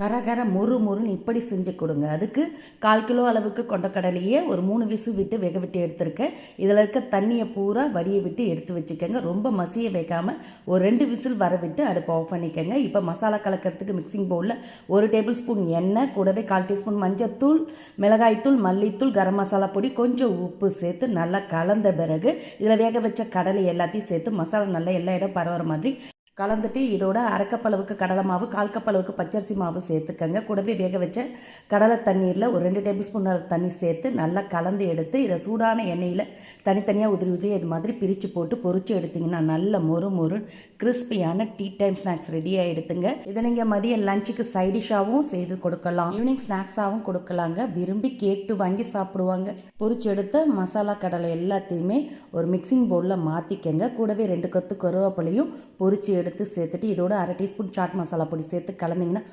கரகர மொறு மொறுன்னு இப்படி செஞ்சு கொடுங்க. அதுக்கு கால் கிலோ அளவுக்கு கொண்டக்கடலையே ஒரு மூணு விசு விட்டு வேக விட்டு எடுத்திருக்கேன். இதில் இருக்க தண்ணியை பூரா வடியை விட்டு எடுத்து வச்சுக்கோங்க. ரொம்ப மசிய வைக்காமல் ஒரு ரெண்டு விசில் வர விட்டு அடுப்பை ஆஃப் பண்ணிக்கோங்க. இப்போ மசாலா கலக்கிறதுக்கு மிக்சிங் பவுலில் ஒரு டேபிள் ஸ்பூன் எண்ணெய் கூடவே கால் டீஸ்பூன் மஞ்சத்தூள் மிளகாய்த்தூள் மல்லித்தூள் கரம் மசாலா பொடி கொஞ்சம் உப்பு சேர்த்து நல்லா கலந்த பிறகு இதில் வேக வச்ச கடலை எல்லாத்தையும் சேர்த்து மசாலா நல்லா எல்லா இடம் பரவுற மாதிரி கலந்துட்டு இதோட அரைக்கப்பளவுக்கு கடலை மாவு கால் கப்பளவுக்கு பச்சரிசி மாவு சேர்த்துக்கங்க. கூடவே வேக வச்ச கடலை தண்ணீரில் ஒரு ரெண்டு டேபிள் ஸ்பூன் தண்ணி சேர்த்து நல்லா கலந்து எடுத்து இதை சூடான எண்ணெயில் தனித்தனியாக உதிரி உதிரி இது மாதிரி பிரித்து போட்டு பொறிச்சு எடுத்திங்கன்னா நல்ல மொறு மொறு கிறிஸ்பியான டீ டைம் ஸ்நாக்ஸ் ரெடியாக எடுத்துங்க இதை நீங்கள் மதியம் லஞ்சுக்கு சைடிஷாகவும் செய்து கொடுக்கலாம். ஈவினிங் ஸ்நாக்ஸாகவும் கொடுக்கலாங்க. விரும்பி கேட்டு வாங்கி சாப்பிடுவாங்க. பொறிச்சு எடுத்த மசாலா கடலை எல்லாத்தையுமே ஒரு மிக்சிங் பவுலில் மாற்றிக்கங்க கூடவே ரெண்டு கொத்து கருவேப்பிலையும் பொரிச்சு எடுத்து சேர்த்துட்டு இதோட அரை டீஸ்பூன் சாட் மசாலா பொடி சேர்த்து கலந்திங்கன்னா